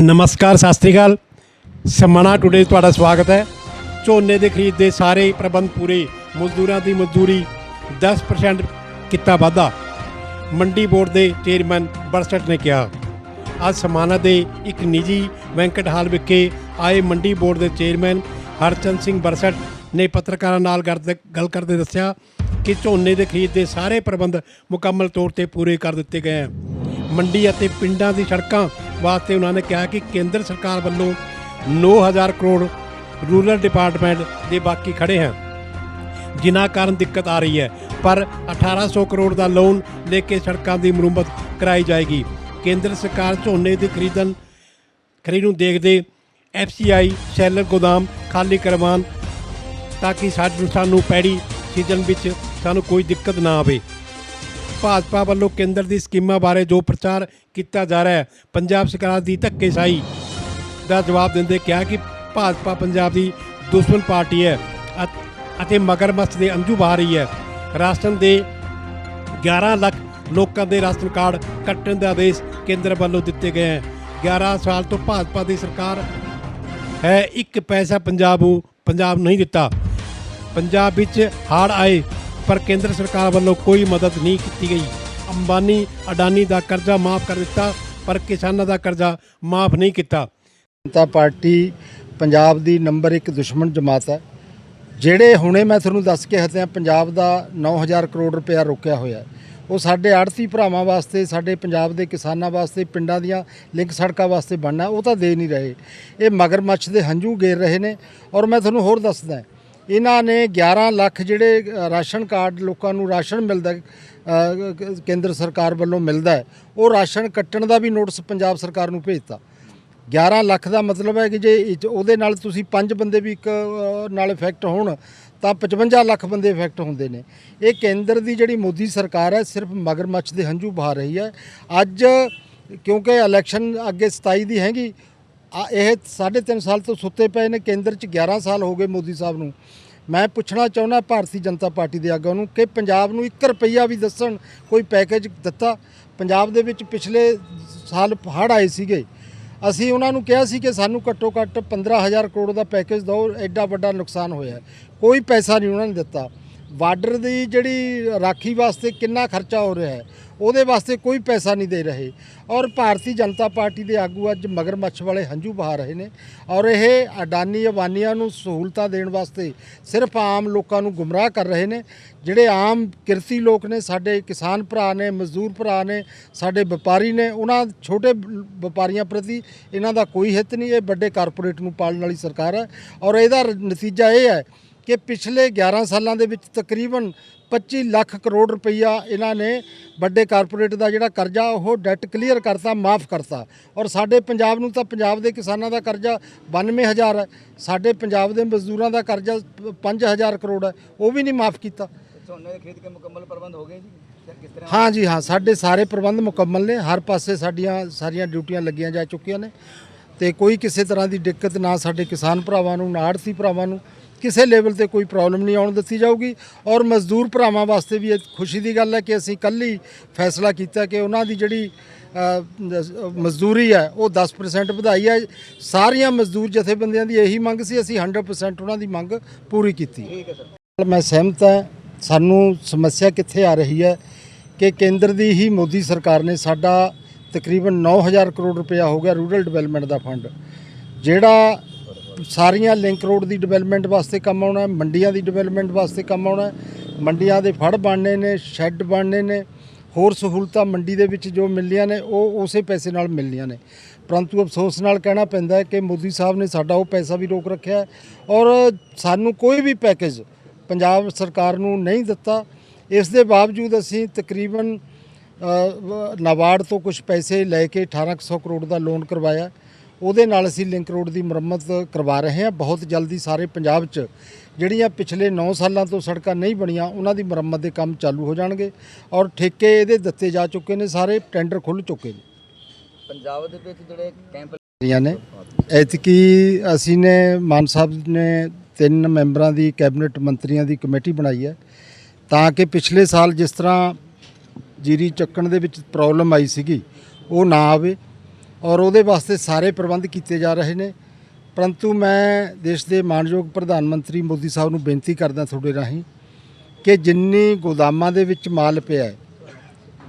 ਨਮਸਕਾਰ, ਸਤਿ ਸ੍ਰੀ ਅਕਾਲ। ਸਮਾਣਾ ਟੁਡੇ ਤੁਹਾਡਾ ਸਵਾਗਤ ਹੈ। ਝੋਨੇ ਦੇ ਖਰੀਦ ਦੇ ਸਾਰੇ ਪ੍ਰਬੰਧ ਪੂਰੇ, ਮਜ਼ਦੂਰਾਂ ਦੀ ਮਜ਼ਦੂਰੀ 10% ਕੀਤਾ ਵਾਧਾ। ਮੰਡੀ ਬੋਰਡ ਦੇ ਚੇਅਰਮੈਨ ਬਰਸਟ ਨੇ ਕਿਹਾ, ਅੱਜ ਸਮਾਣਾ ਦੇ ਇੱਕ ਨਿੱਜੀ ਵੈਂਕਟ ਹਾਲ ਵਿਖੇ ਆਏ ਮੰਡੀ ਬੋਰਡ ਦੇ ਚੇਅਰਮੈਨ ਹਰਚੰਦ ਸਿੰਘ ਬਰਸਟ ਨੇ ਪੱਤਰਕਾਰਾਂ ਨਾਲ ਕਰਦੇ- ਗੱਲ ਕਰਦੇ ਦੱਸਿਆ ਕਿ ਝੋਨੇ ਦੇ ਖਰੀਦ ਦੇ ਸਾਰੇ ਪ੍ਰਬੰਧ ਮੁਕੰਮਲ ਤੌਰ ਤੇ ਪੂਰੇ ਕਰ ਦਿੱਤੇ ਗਏ ਹਨ। ਮੰਡੀ ਅਤੇ ਪਿੰਡਾਂ ਦੀ ਸੜਕਾਂ ਵਾਸਤੇ ਉਹਨਾਂ ਨੇ ਕਿਹਾ ਕਿ ਕੇਂਦਰ ਸਰਕਾਰ ਵੱਲੋਂ 9000 ਕਰੋੜ ਰੂਰਲ ਡਿਪਾਰਟਮੈਂਟ ਦੇ ਬਾਕੀ ਖੜੇ ਹਨ। ਜਿਨ੍ਹਾਂ ਕਾਰਨ ਦਿੱਕਤ ਆ ਰਹੀ ਹੈ। ਪਰ 1800 ਕਰੋੜ ਦਾ ਲੋਨ ਲੈ ਕੇ ਸੜਕਾਂ ਦੀ ਮੁਰੰਮਤ ਕਰਾਈ ਜਾਏਗੀ। ਕੇਂਦਰ ਸਰਕਾਰ ਝੋਨੇ ਦੀ ਖਰੀਦਣ, ਖਰੀਦ ਨੂੰ ਦੇਖਦੇ ਐਫਸੀਆਈ ਸ਼ੈਲਰ ਗੋਦਾਮ ਖਾਲੀ ਕਰਵਾਉਣ ਤਾਂ ਕਿ ਸਾਨੂੰ ਸਾਨੂੰ ਪੈੜੀ ਸੀਜ਼ਨ ਵਿੱਚ ਸਾਨੂੰ ਕੋਈ ਦਿੱਕਤ ਨਾ ਆਵੇ। ਭਾਜਪਾ ਵੱਲੋਂ ਕੇਂਦਰ ਦੀ ਸਕੀਮਾਂ ਬਾਰੇ ਜੋ ਪ੍ਰਚਾਰ ਕੀਤਾ ਜਾ ਰਿਹਾ ਹੈ, ਪੰਜਾਬ ਸਰਕਾਰ ਦੀ ਧੱਕੇਸ਼ਾਹੀ ਦਾ ਜਵਾਬ ਦਿੰਦੇ ਕਿਹਾ ਕਿ ਭਾਜਪਾ ਪੰਜਾਬ ਦੀ ਦੁਸ਼ਮਣ ਪਾਰਟੀ ਹੈ ਅਤੇ ਮਗਰਮੱਛ ਦੇ ਅੰਜੂ ਬਹਾ ਰਹੀ ਹੈ। ਰਾਸ਼ਨ ਦੇ 11 ਲੱਖ ਲੋਕਾਂ ਦੇ ਰਾਸ਼ਨ ਕਾਰਡ ਕੱਟਣ ਦੇ ਆਦੇਸ਼ ਕੇਂਦਰ ਵੱਲੋਂ ਦਿੱਤੇ ਗਏ ਹਨ 11 ਸਾਲ ਤੋਂ ਭਾਜਪਾ ਦੀ ਸਰਕਾਰ ਹੈ, ਇੱਕ ਪੈਸਾ ਪੰਜਾਬ ਨੂੰ, ਪੰਜਾਬ ਨਹੀਂ ਦਿੱਤਾ। ਪੰਜਾਬ ਵਿੱਚ ਹੜ੍ਹ ਆਏ ਪਰ ਕੇਂਦਰ ਸਰਕਾਰ ਵੱਲੋਂ ਕੋਈ ਮਦਦ ਨਹੀਂ ਕੀਤੀ ਗਈ। ਅੰਬਾਨੀ, ਅਡਾਨੀ ਦਾ ਕਰਜ਼ਾ ਮਾਫ ਕਰ ਦਿੱਤਾ, ਪਰ ਕਿਸਾਨਾਂ ਦਾ ਕਰਜ਼ਾ ਮਾਫ ਨਹੀਂ ਕੀਤਾ। ਜਨਤਾ ਪਾਰਟੀ ਪੰਜਾਬ ਦੀ ਨੰਬਰ 1 ਦੁਸ਼ਮਣ ਜਮਾਤ ਹੈ। ਜਿਹੜੇ ਹੁਣੇ ਮੈਂ ਤੁਹਾਨੂੰ ਦੱਸ ਕੇ ਹਟਿਆ, ਪੰਜਾਬ ਦਾ 9000 ਕਰੋੜ ਰੁਪਇਆ ਰੋਕਿਆ ਹੋਇਆ ਉਹ ਸਾਡੇ ਆੜਤੀ ਭਰਾਵਾਂ ਵਾਸਤੇ, ਸਾਡੇ ਪੰਜਾਬ ਦੇ ਕਿਸਾਨਾਂ ਵਾਸਤੇ, ਪਿੰਡਾਂ ਦੀਆਂ ਲਿੰਕ ਸੜਕਾਂ ਵਾਸਤੇ ਬਣਨਾ, ਉਹ ਤਾਂ ਦੇ ਨਹੀਂ ਰਹੇ। ਇਹ ਮਗਰਮੱਛ ਦੇ ਹੰਝੂ ਗੇਰ ਰਹੇ ਨੇ। ਔਰ ਮੈਂ ਤੁਹਾਨੂੰ ਹੋਰ ਦੱਸਦਾ ਇਹਨਾਂ ਨੇ 11 ਲੱਖ ਜਿਹੜੇ ਰਾਸ਼ਨ ਕਾਰਡ ਲੋਕਾਂ ਨੂੰ ਰਾਸ਼ਨ ਮਿਲਦਾ ਕੇਂਦਰ ਸਰਕਾਰ ਵੱਲੋਂ ਮਿਲਦਾ ਹੈ, ਉਹ ਰਾਸ਼ਨ ਕੱਟਣ ਦਾ ਵੀ ਨੋਟਿਸ ਪੰਜਾਬ ਸਰਕਾਰ ਨੂੰ ਭੇਜਤਾ। 11 ਲੱਖ ਦਾ ਮਤਲਬ ਹੈ ਕਿ ਜੇ ਉਹਦੇ ਨਾਲ ਤੁਸੀਂ ਪੰਜ ਬੰਦੇ ਵੀ ਇੱਕ ਨਾਲ ਇਫੈਕਟ ਹੋਣ, ਤਾਂ 55 ਲੱਖ ਬੰਦੇ ਇਫੈਕਟ ਹੁੰਦੇ ਨੇ। ਇਹ ਕੇਂਦਰ ਦੀ ਜਿਹੜੀ ਮੋਦੀ ਸਰਕਾਰ ਹੈ, ਸਿਰਫ ਮਗਰਮੱਛ ਦੇ ਹੰਝੂ ਬਹਾ ਰਹੀ ਹੈ। ਅੱਜ ਕਿਉਂਕਿ ਇਲੈਕਸ਼ਨ ਅੱਗੇ 27 ਦੀ ਹੈਗੀ ਆ ਇਹ 3.5 ਸਾਲ ਤੋਂ ਸੁੱਤੇ ਪਏ ਨੇ, ਕੇਂਦਰ 'ਚ 11 ਸਾਲ ਹੋ ਗਏ ਮੋਦੀ ਸਾਹਿਬ ਨੂੰ। ਮੈਂ ਪੁੱਛਣਾ ਚਾਹੁੰਦਾ ਭਾਰਤੀ ਜਨਤਾ ਪਾਰਟੀ ਦੇ ਆਗੂਆਂ ਨੂੰ ਕਿ ਪੰਜਾਬ ਨੂੰ 1 ਰੁਪਈਆ ਵੀ ਦੱਸਣ ਕੋਈ ਪੈਕੇਜ ਦਿੱਤਾ? ਪੰਜਾਬ ਦੇ ਵਿੱਚ ਪਿਛਲੇ ਸਾਲ ਹੜ੍ਹ ਆਏ ਸੀਗੇ। ਅਸੀਂ ਉਹਨਾਂ ਨੂੰ ਕਿਹਾ ਸੀ ਕਿ ਸਾਨੂੰ ਘੱਟੋ ਘੱਟ 15000 ਕਰੋੜ ਦਾ ਪੈਕੇਜ ਦਿਓ, ਐਡਾ ਵੱਡਾ ਨੁਕਸਾਨ ਹੋਇਆ। ਕੋਈ ਪੈਸਾ ਨਹੀਂ ਉਹਨਾਂ ਨੇ ਦਿੱਤਾ। ਬਾਰਡਰ ਦੀ ਜਿਹੜੀ ਰਾਖੀ ਵਾਸਤੇ ਕਿੰਨਾ ਖਰਚਾ ਹੋ ਰਿਹਾ ਹੈ, ਉਹਦੇ ਵਾਸਤੇ ਕੋਈ ਪੈਸਾ ਨਹੀਂ ਦੇ ਰਹੇ। ਔਰ ਭਾਰਤੀ ਜਨਤਾ ਪਾਰਟੀ ਦੇ ਆਗੂ ਅੱਜ ਮਗਰਮੱਛ ਵਾਲੇ ਹੰਝੂ ਬਹਾ ਰਹੇ ਨੇ। ਔਰ ਇਹ ਅਡਾਨੀ ਅਵਾਨੀਆਂ ਨੂੰ ਸਹੂਲਤਾਂ ਦੇਣ ਵਾਸਤੇ ਸਿਰਫ ਆਮ ਲੋਕਾਂ ਨੂੰ ਗੁੰਮਰਾਹ ਕਰ ਰਹੇ ਨੇ। ਜਿਹੜੇ ਆਮ ਕਿਰਤੀ ਲੋਕ ਨੇ, ਸਾਡੇ ਕਿਸਾਨ ਭਰਾ ਨੇ, ਮਜ਼ਦੂਰ ਭਰਾ ਨੇ, ਸਾਡੇ ਵਪਾਰੀ ਨੇ, ਉਹਨਾਂ ਛੋਟੇ ਵਪਾਰੀਆਂ ਪ੍ਰਤੀ ਇਹਨਾਂ ਦਾ ਕੋਈ ਹਿੱਤ ਨਹੀਂ। ਇਹ ਵੱਡੇ ਕਾਰਪੋਰੇਟ ਨੂੰ ਪਾਲਣ ਵਾਲੀ ਸਰਕਾਰ ਹੈ। ਔਰ ਇਹਦਾ ਨਤੀਜਾ ਇਹ ਹੈ ਕਿ ਪਿਛਲੇ 11 ਸਾਲਾਂ ਦੇ ਵਿੱਚ ਤਕਰੀਬਨ 25 ਲੱਖ ਕਰੋੜ ਰੁਪਈਆ ਇਹਨਾਂ ਨੇ ਵੱਡੇ ਕਾਰਪੋਰੇਟ ਦਾ ਜਿਹੜਾ ਕਰਜ਼ਾ ਉਹ ਡੈਟ ਕਲੀਅਰ ਕਰਤਾ ਮਾਫ ਕਰਤਾ। ਔਰ ਸਾਡੇ ਪੰਜਾਬ ਨੂੰ ਤਾਂ ਪੰਜਾਬ ਦੇ ਕਿਸਾਨਾਂ ਦਾ ਕਰਜ਼ਾ 92000 ਹੈ। ਸਾਡੇ ਪੰਜਾਬ ਦੇ ਮਜ਼ਦੂਰਾਂ ਦਾ ਕਰਜ਼ਾ 5000 ਕਰੋੜ ਹੈ। ਉਹ ਵੀ ਨਹੀਂ ਮਾਫ ਕੀਤਾ। ਝੋਨੇ ਦੇ ਖਰੀਦ ਕੇ ਮੁਕੰਮਲ ਪ੍ਰਬੰਧ ਹੋ ਗਏ ਜੀ? ਹਾਂ ਜੀ ਹਾਂ। ਸਾਡੇ ਸਾਰੇ ਪ੍ਰਬੰਧ ਮੁਕੰਮਲ ਨੇ। ਹਰ ਪਾਸੇ ਸਾਡੀਆਂ ਸਾਰੀਆਂ ਡਿਊਟੀਆਂ ਲੱਗੀਆਂ ਜਾ ਚੁੱਕੀਆਂ ਨੇ। ਤੇ ਕੋਈ ਕਿਸੇ ਤਰ੍ਹਾਂ ਦੀ ਦਿੱਕਤ ਨਾ ਸਾਡੇ ਕਿਸਾਨ ਭਰਾਵਾਂ ਨੂੰ ਨਾ ਆੜਤੀ ਭਰਾਵਾਂ ਨੂੰ। ਕਿਸੇ ਲੈਵਲ ਤੇ ਕੋਈ ਪ੍ਰੋਬਲਮ ਨਹੀਂ ਆਉਣ ਦਿੱਤੀ ਜਾਊਗੀ ਔਰ ਮਜ਼ਦੂਰ ਭਰਾਵਾਂ ਵਾਸਤੇ ਵੀ ਇਹ ਖੁਸ਼ੀ ਦੀ ਗੱਲ ਹੈ ਕਿ ਅਸੀਂ ਕੱਲ੍ਹ ਹੀ ਫੈਸਲਾ ਕੀਤਾ ਕਿ ਉਹਨਾਂ ਦੀ ਜਿਹੜੀ ਮਜ਼ਦੂਰੀ ਹੈ ਉਹ 10% ਵਧਾਈ ਹੈ। ਸਾਰੀਆਂ ਮਜ਼ਦੂਰ ਜਥੇਬੰਦੀਆਂ ਦੀ ਇਹੀ ਮੰਗ ਸੀ ਅਸੀਂ 100% ਉਹਨਾਂ ਦੀ ਮੰਗ ਪੂਰੀ ਕੀਤੀ। ਠੀਕ ਹੈ ਸਰ। ਮੈਂ ਸਹਿਮਤ ਹਾਂ ਸਾਨੂੰ ਸਮੱਸਿਆ ਕਿੱਥੇ ਆ ਰਹੀ ਹੈ ਕਿ ਕੇਂਦਰ ਦੀ ਹੀ ਮੋਦੀ ਸਰਕਾਰ ਨੇ ਸਾਡਾ ਤਕਰੀਬਨ 9000 ਕਰੋੜ ਰੁਪਇਆ ਹੋ ਗਿਆ ਰੂਰਲ ਡਿਵੈਲਪਮੈਂਟ ਦਾ ਫੰਡ ਜਿਹੜਾ ਸਾਰੀਆਂ ਲਿੰਕ ਰੋਡ ਦੀ ਡਿਵੈਲਪਮੈਂਟ ਵਾਸਤੇ ਕੰਮ ਆਉਣਾ ਮੰਡੀਆਂ ਦੀ ਡਿਵੈਲਪਮੈਂਟ ਵਾਸਤੇ ਕੰਮ ਆਉਣਾ ਮੰਡੀਆਂ ਦੇ ਫੜ ਬਣਨੇ ਨੇ ਸ਼ੈੱਡ ਬਣਨੇ ਨੇ ਹੋਰ ਸਹੂਲਤਾਂ ਮੰਡੀ ਦੇ ਵਿੱਚ ਜੋ ਮਿਲਣੀਆਂ ਨੇ ਉਹ ਉਸੇ ਪੈਸੇ ਨਾਲ ਮਿਲਣੀਆਂ ਨੇ। ਪਰੰਤੂ ਅਫਸੋਸ ਨਾਲ ਕਹਿਣਾ ਪੈਂਦਾ ਹੈ ਕਿ ਮੋਦੀ ਸਾਹਿਬ ਨੇ ਸਾਡਾ ਉਹ ਪੈਸਾ ਵੀ ਰੋਕ ਰੱਖਿਆ ਔਰ ਸਾਨੂੰ ਕੋਈ ਵੀ ਪੈਕੇਜ ਪੰਜਾਬ ਸਰਕਾਰ ਨੂੰ ਨਹੀਂ ਦਿੱਤਾ। ਇਸ ਦੇ ਬਾਵਜੂਦ ਅਸੀਂ ਤਕਰੀਬਨ ਅ, ਨਾਬਾਰਡ ਤੋਂ ਕੁਝ ਪੈਸੇ ਲੈ ਕੇ 1800 ਕਰੋੜ ਦਾ ਲੋਨ ਕਰਵਾਇਆ। ਉਹਦੇ ਨਾਲ ਅਸੀਂ ਲਿੰਕ ਰੋਡ ਦੀ ਮੁਰੰਮਤ ਕਰਵਾ ਰਹੇ ਹਾਂ। ਬਹੁਤ ਜਲਦੀ ਸਾਰੇ ਪੰਜਾਬ 'ਚ ਜਿਹੜੀਆਂ ਪਿਛਲੇ 9 ਸਾਲਾਂ ਤੋਂ ਸੜਕਾਂ ਨਹੀਂ ਬਣੀਆਂ ਉਹਨਾਂ ਦੀ ਮੁਰੰਮਤ ਦੇ ਕੰਮ ਚਾਲੂ ਹੋ ਜਾਣਗੇ ਔਰ ਠੇਕੇ ਇਹਦੇ ਦਿੱਤੇ ਜਾ ਚੁੱਕੇ ਨੇ ਸਾਰੇ ਟੈਂਡਰ ਖੁੱਲ ਚੁੱਕੇ ਨੇ। ਪੰਜਾਬ ਦੇ ਵਿੱਚ ਜਿਹੜੇ ਕੈਂਪ ਰਹੀਆਂ ਨੇ ਐਤਕੀ ਅਸੀਂ ਨੇ ਮਾਨ ਸਾਹਿਬ ਨੇ ਤਿੰਨ ਮੈਂਬਰਾਂ ਦੀ ਕੈਬਨਿਟ ਮੰਤਰੀਆਂ ਦੀ ਕਮੇਟੀ ਬਣਾਈ ਹੈ। ਤਾਂ ਕਿ ਪਿਛਲੇ ਸਾਲ ਜਿਸ ਤਰ੍ਹਾਂ ਜੀਰੀ ਚੱਕਣ ਦੇ ਵਿੱਚ ਪ੍ਰੋਬਲਮ ਆਈ ਸੀਗੀ ਉਹ ਨਾ ਆਵੇ। ਔਰ ਉਹਦੇ ਵਾਸਤੇ ਸਾਰੇ ਪ੍ਰਬੰਧ ਕੀਤੇ ਜਾ ਰਹੇ ਨੇ। ਪਰੰਤੂ ਮੈਂ ਦੇਸ਼ ਦੇ ਮਾਨਯੋਗ ਪ੍ਰਧਾਨ ਮੰਤਰੀ ਮੋਦੀ ਸਾਹਿਬ ਨੂੰ ਬੇਨਤੀ ਕਰਦਾ ਤੁਹਾਡੇ ਰਾਹੀਂ ਕਿ ਜਿੰਨੀ ਗੋਦਾਮਾਂ ਦੇ ਵਿੱਚ ਮਾਲ ਪਿਆ ਹੈ,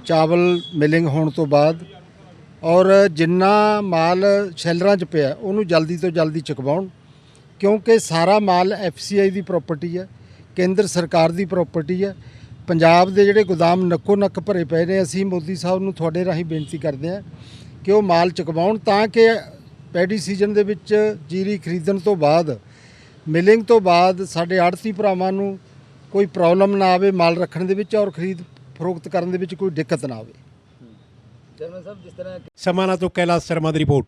ਚਾਵਲ ਮਿਲਿੰਗ ਹੋਣ ਤੋਂ ਬਾਅਦ ਔਰ ਜਿੰਨਾ ਮਾਲ ਸ਼ੈਲਰਾਂ 'ਚ ਪਿਆ, ਉਹਨੂੰ ਜਲਦੀ ਤੋਂ ਜਲਦੀ ਚੁਕਵਾਉਣ। ਕਿਉਂਕਿ ਸਾਰਾ ਮਾਲ ਐਫਸੀਆਈ ਦੀ ਪ੍ਰਾਪਰਟੀ ਹੈ, ਕੇਂਦਰ ਸਰਕਾਰ ਦੀ ਪ੍ਰਾਪਰਟੀ ਹੈ। ਪੰਜਾਬ ਦੇ ਜਿਹੜੇ ਗੋਦਾਮ ਨੱਕੋ ਨੱਕ ਭਰੇ ਪਏ ਨੇ, ਅਸੀਂ ਮੋਦੀ ਸਾਹਿਬ ਨੂੰ ਤੁਹਾਡੇ ਰਾਹੀਂ ਬੇਨਤੀ ਕਰਦੇ ਹਾਂ ਕਿ ਉਹ ਮਾਲ ਚੁਕਵਾਉਣ ਤਾਂ ਕਿ ਪੈਡੀ ਸੀਜ਼ਨ ਦੇ ਵਿੱਚ ਜੀਰੀ ਖਰੀਦਣ ਤੋਂ ਬਾਅਦ, ਮਿਲਿੰਗ ਤੋਂ ਬਾਅਦ ਸਾਡੇ ਆੜਤੀ ਭਰਾਵਾਂ ਨੂੰ ਕੋਈ ਪ੍ਰੋਬਲਮ ਨਾ ਆਵੇ ਮਾਲ ਰੱਖਣ ਦੇ ਵਿੱਚ ਔਰ ਖਰੀਦ ਫਰੋਖਤ ਕਰਨ ਦੇ ਵਿੱਚ ਕੋਈ ਦਿੱਕਤ ਨਾ ਆਵੇ। ਚੇਅਰਮੈਨ ਸਾਹਿਬ ਜਿਸ ਤਰ੍ਹਾਂ ਸਮਾਣਾ ਤੋਂ ਕੈਲਾਸ਼ ਸ਼ਰਮਾ ਦੀ ਰਿਪੋਰਟ।